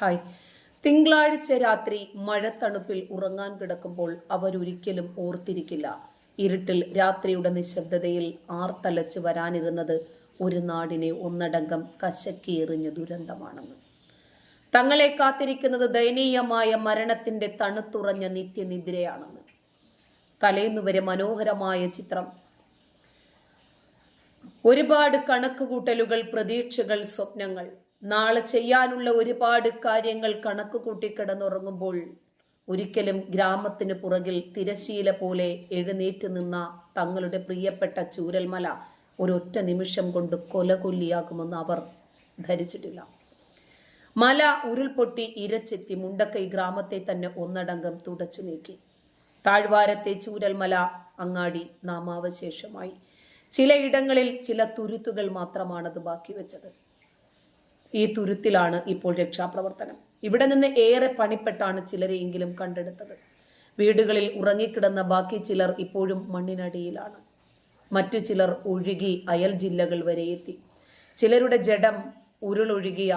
Hi. തിങ്കളാഴ്ച രാത്രി മഴത്തണുപ്പിൽ ഉറങ്ങാൻ കിടക്കുമ്പോൾ അവരൊരിക്കലും ഓർത്തിരിക്കില്ല. ഇരുട്ടിൽ രാത്രിയുടെ നിശബ്ദതയിൽ ആർത്തലച്ച് വരാനിരുന്നത് ഒരു നാടിനെ ഒന്നടങ്കം കശക്കിയെറിഞ്ഞ ദുരന്തമാണെന്ന്. തങ്ങളെ കാത്തിരിക്കുന്നത് ദയനീയമായ മരണത്തിന്റെ തണുത്തുറഞ്ഞ നിത്യനിദ്രയാണെന്ന്. തലേന്നുവരെ മനോഹരമായ ചിത്രം. ഒരുപാട് കണക്കുകൂട്ടലുകൾ പ്രതീക്ഷകൾ സ്വപ്നങ്ങൾ. നാളെ ചെയ്യാനുള്ള ഒരുപാട് കാര്യങ്ങൾ കണക്ക് കൂട്ടി കിടന്നുറങ്ങുമ്പോൾ ഒരിക്കലും ഗ്രാമത്തിന് പുറകിൽ തിരശീല പോലെ എഴുന്നേറ്റ് നിന്ന തങ്ങളുടെ പ്രിയപ്പെട്ട ചൂരൽമല ഒരൊറ്റ നിമിഷം കൊണ്ട് കൊലകൊല്ലിയാകുമെന്ന് അവർ ധരിച്ചിട്ടില്ല. മല ഉരുൾപൊട്ടി ഇരച്ചെത്തി മുണ്ടക്കൈ ഗ്രാമത്തെ തന്നെ ഒന്നടങ്കം തുടച്ചു നീക്കി. താഴ്വാരത്തെ ചൂരൽമല അങ്ങാടി നാമാവശേഷമായി. ചിലയിടങ്ങളിൽ ചില തുരുത്തുകൾ മാത്രമാണത് ബാക്കി വെച്ചത്. ഈ തുരുത്തിലാണ് ഇപ്പോൾ രക്ഷാപ്രവർത്തനം. ഇവിടെ നിന്ന് ഏറെ പണിപ്പെട്ടാണ് ചിലരെയെങ്കിലും കണ്ടെടുത്തത്. വീടുകളിൽ ഉറങ്ങിക്കിടന്ന ബാക്കി ചിലർ ഇപ്പോഴും മണ്ണിനടിയിലാണ്. മറ്റു ചിലർ ഒഴുകി അയൽ ജില്ലകൾ വരെ എത്തി. ചിലരുടെ ജഡം ഉരുളൊഴുകിയ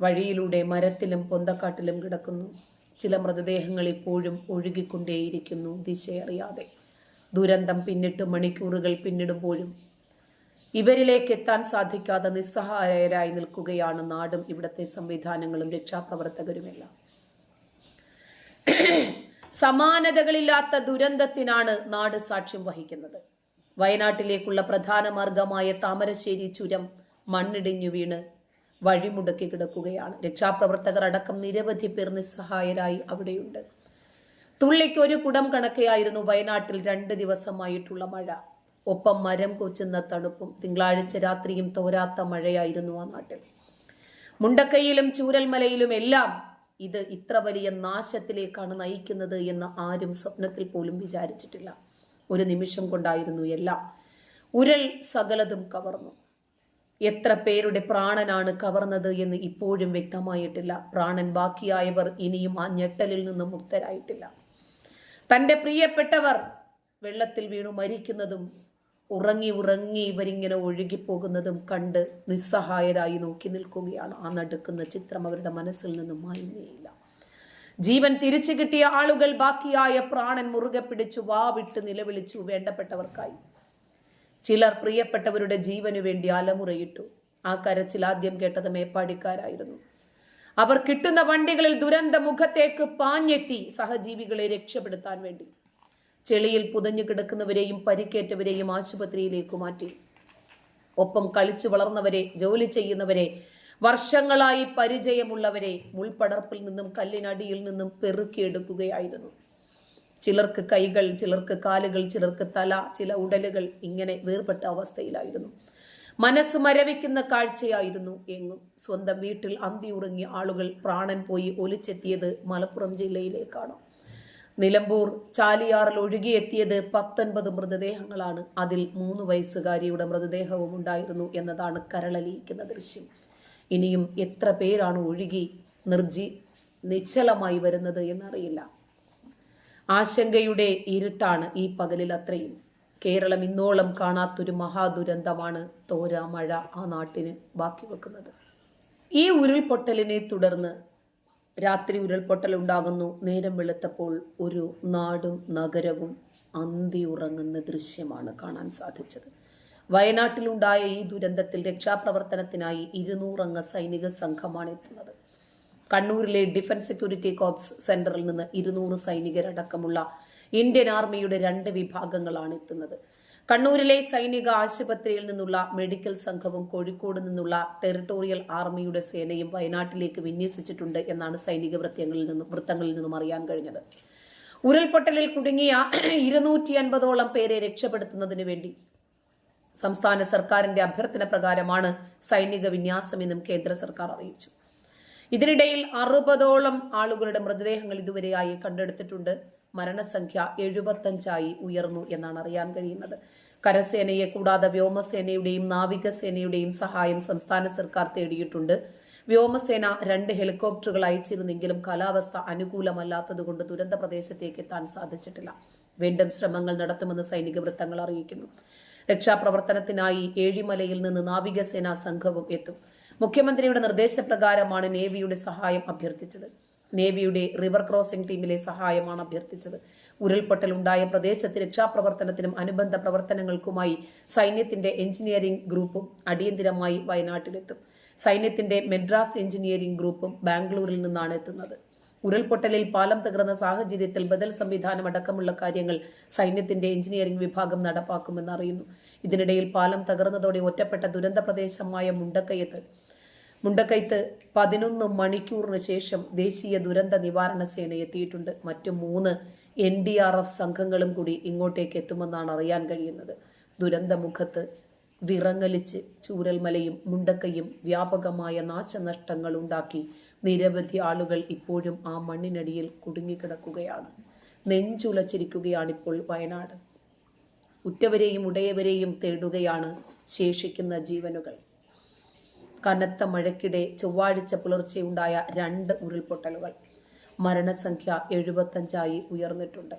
വഴിയിലൂടെ മരത്തിലും പൊന്തക്കാട്ടിലും കിടക്കുന്നു. ചില മൃതദേഹങ്ങൾ ഇപ്പോഴും ഒഴുകിക്കൊണ്ടേയിരിക്കുന്നു ദിശയറിയാതെ. ദുരന്തം പിന്നിട്ട് മണിക്കൂറുകൾ പിന്നിടുമ്പോഴും ഇവരിലേക്ക് എത്താൻ സാധിക്കാതെ നിസ്സഹായരായി നിൽക്കുകയാണ് നാടും ഇവിടുത്തെ സംവിധാനങ്ങളും രക്ഷാപ്രവർത്തകരുമെല്ലാം. സമാനതകളില്ലാത്ത ദുരന്തത്തിനാണ് നാട് സാക്ഷ്യം വഹിക്കുന്നത്. വയനാട്ടിലേക്കുള്ള പ്രധാന മാർഗമായ താമരശ്ശേരി ചുരം മണ്ണിടിഞ്ഞു വീണ് വഴിമുടക്കി കിടക്കുകയാണ്. രക്ഷാപ്രവർത്തകർ അടക്കം നിരവധി പേർ നിസ്സഹായരായി അവിടെയുണ്ട്. തുള്ളിക്ക് ഒരു കുടം കണക്കെയായിരുന്നു വയനാട്ടിൽ രണ്ട് ദിവസമായിട്ടുള്ള മഴ. ഒപ്പം മരം കൊച്ചുന്ന തണുപ്പും തിങ്കളാഴ്ച രാത്രിയും തോരാത്ത മഴയായിരുന്നു ആ നാട്ടിൽ. മുണ്ടക്കൈയിലും ചൂരൽമലയിലും എല്ലാം ഇത് ഇത്ര വലിയ നാശത്തിലേക്കാണ് നയിക്കുന്നത് എന്ന് ആരും സ്വപ്നത്തിൽ പോലും വിചാരിച്ചിട്ടില്ല. ഒരു നിമിഷം കൊണ്ടായിരുന്നു എല്ലാം. ഉരൽ സകലതും കവർന്നു. എത്ര പേരുടെ പ്രാണനാണ് കവർന്നത് എന്ന് ഇപ്പോഴും വ്യക്തമായിട്ടില്ല. പ്രാണൻ ബാക്കിയായവർ ഇനിയും ആ ഞെട്ടലിൽ നിന്ന് മുക്തരായിട്ടില്ല. തന്റെ പ്രിയപ്പെട്ടവർ വെള്ളത്തിൽ വീണു മരിക്കുന്നതും ഉറങ്ങി ഉറങ്ങി ഇവരിങ്ങനെ ഒഴുകിപ്പോകുന്നതും കണ്ട് നിസ്സഹായരായി നോക്കി നിൽക്കുകയാണ്. ആ നടുക്കുന്ന ചിത്രം അവരുടെ മനസ്സിൽ നിന്നും മായുന്നേയില്ല. ജീവൻ തിരിച്ചു കിട്ടിയ ആളുകൾ ബാക്കിയായ പ്രാണൻ മുറുകെ പിടിച്ചു വാവിട്ട് നിലവിളിച്ചു വേണ്ടപ്പെട്ടവർക്കായി. ചിലർ പ്രിയപ്പെട്ടവരുടെ ജീവനു വേണ്ടി അലമുറയിട്ടു. ആ കരച്ചിൽ ആദ്യം കേട്ടത് മേപ്പാടിക്കാരായിരുന്നു. അവർ കിട്ടുന്ന വണ്ടികളിൽ ദുരന്ത മുഖത്തേക്ക് പാഞ്ഞെത്തി സഹജീവികളെ രക്ഷപ്പെടുത്താൻ വേണ്ടി. ചെളിയിൽ പുതഞ്ഞു കിടക്കുന്നവരെയും പരിക്കേറ്റവരെയും ആശുപത്രിയിലേക്ക് മാറ്റി. ഒപ്പം കളിച്ചു വളർന്നവരെ ജോലി ചെയ്യുന്നവരെ വർഷങ്ങളായി പരിചയമുള്ളവരെ മുൾപടർപ്പിൽ നിന്നും കല്ലിനടിയിൽ നിന്നും പെറുക്കിയെടുക്കുകയായിരുന്നു. ചിലർക്ക് കൈകൾ ചിലർക്ക് കാലുകൾ ചിലർക്ക് തല ചില ഉടലുകൾ ഇങ്ങനെ വേർപെട്ട അവസ്ഥയിലായിരുന്നു. മനസ്സ് മരവിക്കുന്ന കാഴ്ചയായിരുന്നു എങ്ങും. സ്വന്തം വീട്ടിൽ അന്തി ഉറങ്ങിയ ആളുകൾ പ്രാണൻ പോയി ഒലിച്ചെത്തിയത് മലപ്പുറം ജില്ലയിലേക്കാണ്. നിലമ്പൂർ ചാലിയാറിൽ ഒഴുകിയെത്തിയത് പത്തൊൻപത് മൃതദേഹങ്ങളാണ്. അതിൽ മൂന്ന് വയസ്സുകാരിയുടെ മൃതദേഹവും ഉണ്ടായിരുന്നു എന്നതാണ് കരളലിയിക്കുന്ന ദൃശ്യം. ഇനിയും എത്ര പേരാണ് ഒഴുകി നിർജി നിശ്ചലമായി വരുന്നത് എന്നറിയില്ല. ആശങ്കയുടെ ഇരുട്ടാണ് ഈ പകലിൽ അത്രയും. കേരളം ഇന്നോളം കാണാത്തൊരു മഹാദുരന്തമാണ് തോരാമഴ ആ നാട്ടിന് ബാക്കി വെക്കുന്നത്. ഈ ഉരുൾപൊട്ടലിനെ തുടർന്ന് രാത്രി ഉരുൾപൊട്ടൽ ഉണ്ടാകുന്നു നേരം വെളുത്തപ്പോൾ ഒരു നാടും നഗരവും അന്തി ഉറങ്ങുന്ന ദൃശ്യമാണ് കാണാൻ സാധിച്ചത്. വയനാട്ടിലുണ്ടായ ഈ ദുരന്തത്തിൽ രക്ഷാപ്രവർത്തനത്തിനായി ഇരുന്നൂറംഗ സൈനിക സംഘമാണ് എത്തുന്നത്. കണ്ണൂരിലെ ഡിഫൻസ് സെക്യൂരിറ്റി കോപ്സ് സെന്ററിൽ നിന്ന് ഇരുന്നൂറ് സൈനികരടക്കമുള്ള ഇന്ത്യൻ ആർമിയുടെ രണ്ട് വിഭാഗങ്ങളാണ് എത്തുന്നത്. കണ്ണൂരിലെ സൈനിക ആശുപത്രിയിൽ നിന്നുള്ള മെഡിക്കൽ സംഘവും കോഴിക്കോട് നിന്നുള്ള ടെറിട്ടോറിയൽ ആർമിയുടെ സേനയും വയനാട്ടിലേക്ക് വിന്യസിച്ചിട്ടുണ്ട് എന്നാണ് സൈനിക വൃത്തങ്ങളിൽ നിന്നും വൃത്തങ്ങളിൽ നിന്നും അറിയാൻ കഴിഞ്ഞത്. ഉരുൾപൊട്ടലിൽ കുടുങ്ങിയ ഇരുന്നൂറ്റി അൻപതോളം പേരെ രക്ഷപ്പെടുത്തുന്നതിന് വേണ്ടി സംസ്ഥാന സർക്കാരിന്റെ അഭ്യർത്ഥന പ്രകാരമാണ് സൈനിക വിന്യാസമെന്നും കേന്ദ്ര സർക്കാർ അറിയിച്ചു. ഇതിനിടയിൽ അറുപതോളം ആളുകളുടെ മൃതദേഹങ്ങൾ ഇതുവരെയായി കണ്ടെടുത്തിട്ടുണ്ട്. മരണസംഖ്യ എഴുപത്തഞ്ചായി ഉയർന്നു എന്നാണ് അറിയാൻ കഴിയുന്നത്. കരസേനയെ കൂടാതെ വ്യോമസേനയുടെയും നാവികസേനയുടെയും സഹായം സംസ്ഥാന സർക്കാർ തേടിയിട്ടുണ്ട്. വ്യോമസേന രണ്ട് ഹെലികോപ്റ്ററുകൾ അയച്ചിരുന്നെങ്കിലും കാലാവസ്ഥ അനുകൂലമല്ലാത്തതുകൊണ്ട് ദുരന്ത പ്രദേശത്തേക്ക് എത്താൻ സാധിച്ചിട്ടില്ല. വീണ്ടും ശ്രമങ്ങൾ നടത്തുമെന്ന് സൈനിക വൃത്തങ്ങൾ അറിയിക്കുന്നു. രക്ഷാപ്രവർത്തനത്തിനായി ഏഴിമലയിൽ നിന്ന് നാവികസേനാ സംഘവും എത്തും. മുഖ്യമന്ത്രിയുടെ നിർദ്ദേശപ്രകാരമാണ് നേവിയുടെ സഹായം അഭ്യർത്ഥിച്ചത്. നേവിയുടെ റിവർ ക്രോസിംഗ് ടീമിലെ സഹായമാണ് അഭ്യർത്ഥിച്ചത്. ഉരുൾപൊട്ടലുണ്ടായ പ്രദേശത്ത് രക്ഷാപ്രവർത്തനത്തിനും അനുബന്ധ പ്രവർത്തനങ്ങൾക്കുമായി സൈന്യത്തിന്റെ എഞ്ചിനീയറിംഗ് ഗ്രൂപ്പും അടിയന്തിരമായി വയനാട്ടിലെത്തും. സൈന്യത്തിന്റെ മെഡ്രാസ് എഞ്ചിനീയറിംഗ് ഗ്രൂപ്പും ബാംഗ്ലൂരിൽ നിന്നാണ് എത്തുന്നത്. ഉരുൾപൊട്ടലിൽ പാലം തകർന്ന സാഹചര്യത്തിൽ ബദൽ സംവിധാനം അടക്കമുള്ള കാര്യങ്ങൾ സൈന്യത്തിന്റെ എഞ്ചിനീയറിംഗ് വിഭാഗം നടപ്പാക്കുമെന്ന് അറിയുന്നു. ഇതിനിടയിൽ പാലം തകർന്നതോടെ ഒറ്റപ്പെട്ട ദുരന്ത പ്രദേശമായ മുണ്ടക്കയത്ത് മുണ്ടക്കയത്ത് പതിനൊന്ന് മണിക്കൂറിന് ശേഷം ദേശീയ ദുരന്ത നിവാരണ സേന എത്തിയിട്ടുണ്ട് മറ്റു മൂന്ന് എൻ ഡി ആർ എഫ് സംഘങ്ങളും കൂടി ഇങ്ങോട്ടേക്ക് എത്തുമെന്നാണ് അറിയാൻ കഴിയുന്നത്. ദുരന്തമുഖത്ത് വിറങ്ങലിച്ച് ചൂരൽമലയും മുണ്ടക്കയും വ്യാപകമായ നാശനഷ്ടങ്ങൾ ഉണ്ടാക്കി നിരവധി ആളുകൾ ഇപ്പോഴും ആ മണ്ണിനടിയിൽ കുടുങ്ങിക്കിടക്കുകയാണ്. നെഞ്ചുലച്ചിരിക്കുകയാണിപ്പോൾ വയനാട്. ഉറ്റവരെയും ഉടയവരെയും തേടുകയാണ് ശേഷിക്കുന്ന ജീവനുകൾ. കനത്ത മഴയ്ക്കിടെ ചൊവ്വാഴ്ച പുലർച്ചെ ഉണ്ടായ രണ്ട് ഉരുൾപൊട്ടലുകൾ. മരണസംഖ്യ എഴുപത്തഞ്ചായി ഉയർന്നിട്ടുണ്ട്.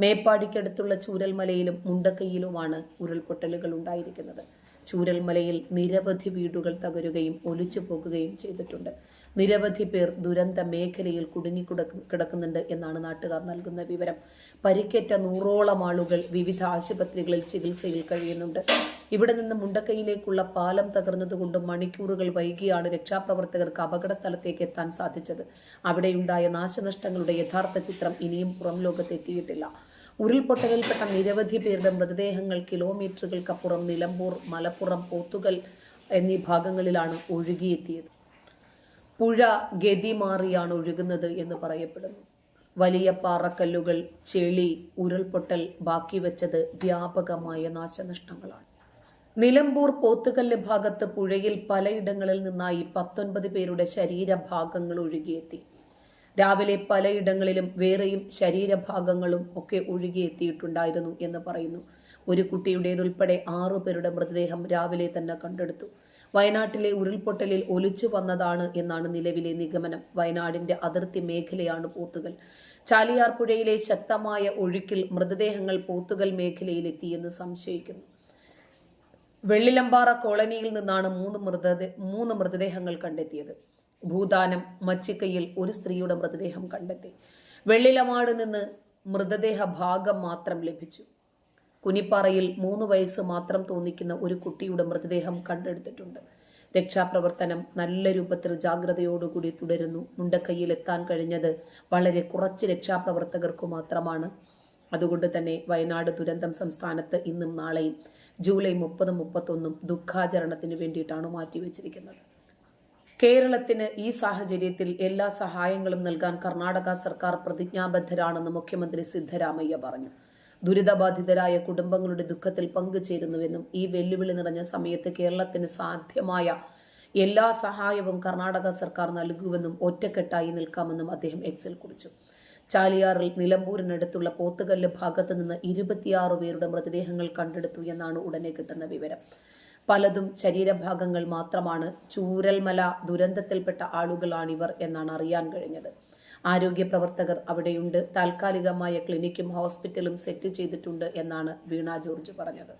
മേപ്പാടിക്കടുത്തുള്ള ചൂരൽമലയിലും മുണ്ടക്കയിലുമാണ് ഉരുൾപൊട്ടലുകൾ ഉണ്ടായിരിക്കുന്നത്. ചൂരൽമലയിൽ നിരവധി വീടുകൾ തകരുകയും ഒലിച്ചു പോകുകയും ചെയ്തിട്ടുണ്ട്. നിരവധി പേർ ദുരന്ത മേഖലയിൽ കുടുങ്ങിക്കിടക്ക് കിടക്കുന്നുണ്ട് എന്നാണ് നാട്ടുകാർ നൽകുന്ന വിവരം. പരിക്കേറ്റ നൂറോളം ആളുകൾ വിവിധ ആശുപത്രികളിൽ ചികിത്സയിൽ കഴിയുന്നുണ്ട്. ഇവിടെ നിന്ന് മുണ്ടക്കൈയിലേക്കുള്ള പാലം തകർന്നതുകൊണ്ട് മണിക്കൂറുകൾ വൈകിയാണ് രക്ഷാപ്രവർത്തകർക്ക് അപകട സ്ഥലത്തേക്ക് എത്താൻ സാധിച്ചത്. അവിടെയുണ്ടായ നാശനഷ്ടങ്ങളുടെ യഥാർത്ഥ ചിത്രം ഇനിയും പുറം ലോകത്തെത്തിയിട്ടില്ല. ഉരുൾപൊട്ടലിൽപ്പെട്ട നിരവധി പേരുടെ മൃതദേഹങ്ങൾ കിലോമീറ്ററുകൾക്കപ്പുറം നിലമ്പൂർ മലപ്പുറം പോത്തുകൽ എന്നീ ഭാഗങ്ങളിലാണ് ഒഴുകിയെത്തിയത്. പുഴ ഗതി മാറിയാണ് ഒഴുകുന്നത് എന്ന് പറയപ്പെടുന്നു. വലിയ പാറക്കല്ലുകൾ ചെളി ഉരുൾപൊട്ടൽ ബാക്കി വെച്ചത് വ്യാപകമായ നാശനഷ്ടങ്ങളാണ്. നിലമ്പൂർ പോത്തുകല്ല് ഭാഗത്ത് പുഴയിൽ പലയിടങ്ങളിൽ നിന്നായി പത്തൊൻപത് പേരുടെ ശരീരഭാഗങ്ങൾ ഒഴുകിയെത്തി. രാവിലെ പലയിടങ്ങളിലും വേറെയും ശരീരഭാഗങ്ങളും ഒക്കെ ഒഴുകിയെത്തിയിട്ടുണ്ടായിരുന്നു എന്ന് പറയുന്നു. ഒരു കുട്ടിയുടേതുൾപ്പെടെ ആറു പേരുടെ മൃതദേഹം രാവിലെ തന്നെ കണ്ടെടുത്തു. വയനാട്ടിലെ ഉരുൾപൊട്ടലിൽ ഒലിച്ചു വന്നതാണ് എന്നാണ് നിലവിലെ നിഗമനം. വയനാടിന്റെ അതിർത്തി മേഖലയാണ് പോത്തുകൽ ചാലിയാർ പുഴയിലെ ശക്തമായ ഒഴുക്കിൽ മൃതദേഹങ്ങൾ പോത്തുകൽ മേഖലയിലെത്തിയെന്ന് സംശയിക്കുന്നു. വെള്ളിലമ്പാറ കോളനിയിൽ നിന്നാണ് മൂന്ന് മൃതദേ മൂന്ന് മൃതദേഹങ്ങൾ കണ്ടെത്തിയത്. ഭൂദാനം മച്ചിക്കയിൽ ഒരു സ്ത്രീയുടെ മൃതദേഹം കണ്ടെത്തി. വെള്ളിലമാട് നിന്ന് മൃതദേഹ ഭാഗം മാത്രം ലഭിച്ചു. കുനിപ്പാറയിൽ മൂന്ന് വയസ്സ് മാത്രം തോന്നിക്കുന്ന ഒരു കുട്ടിയുടെ മൃതദേഹം കണ്ടെടുത്തിട്ടുണ്ട്. രക്ഷാപ്രവർത്തനം നല്ല രൂപത്തിൽ ജാഗ്രതയോടുകൂടി തുടരുന്നു. മുണ്ടക്കൈയിൽ എത്താൻ കഴിഞ്ഞത് വളരെ കുറച്ച് രക്ഷാപ്രവർത്തകർക്കു മാത്രമാണ്. അതുകൊണ്ട് തന്നെ വയനാട് ദുരന്തം സംസ്ഥാനത്ത് ഇന്നും നാളെയും ജൂലൈ മുപ്പതും മുപ്പത്തൊന്നും ദുഃഖാചരണത്തിന് വേണ്ടിയിട്ടാണ് മാറ്റിവെച്ചിരിക്കുന്നത്. കേരളത്തിന് ഈ സാഹചര്യത്തിൽ എല്ലാ സഹായങ്ങളും നൽകാൻ കർണാടക സർക്കാർ പ്രതിജ്ഞാബദ്ധരാണെന്ന് മുഖ്യമന്ത്രി സിദ്ധരാമയ്യ പറഞ്ഞു. ദുരിതബാധിതരായ കുടുംബങ്ങളുടെ ദുഃഖത്തിൽ പങ്കുചേരുന്നുവെന്നും ഈ വെല്ലുവിളി നിറഞ്ഞ സമയത്ത് കേരളത്തിന് സാധ്യമായ എല്ലാ സഹായവും കർണാടക സർക്കാർ നൽകുമെന്നും ഒറ്റക്കെട്ടായി നിൽക്കാമെന്നും അദ്ദേഹം എക്സിൽ കുറിച്ചു. ചാലിയാറിൽ നിലമ്പൂരിനടുത്തുള്ള പോത്തുകല്ല് ഭാഗത്ത് നിന്ന് ഇരുപത്തിയാറ് പേരുടെ മൃതദേഹങ്ങൾ കണ്ടെടുത്തു എന്നാണ് ഉടനെ കിട്ടുന്ന വിവരം. പലതും ശരീരഭാഗങ്ങൾ മാത്രമാണ്. ചൂരൽമല ദുരന്തത്തിൽപ്പെട്ട ആളുകളാണിവർ എന്നാണ് അറിയാൻ കഴിഞ്ഞത്. ആരോഗ്യ പ്രവർത്തകർ അവിടെയുണ്ട്. താൽക്കാലികമായ ക്ലിനിക്കും ഹോസ്പിറ്റലും സെറ്റ് ചെയ്തിട്ടുണ്ട് എന്നാണ് വീണ ജോർജ് പറഞ്ഞത്.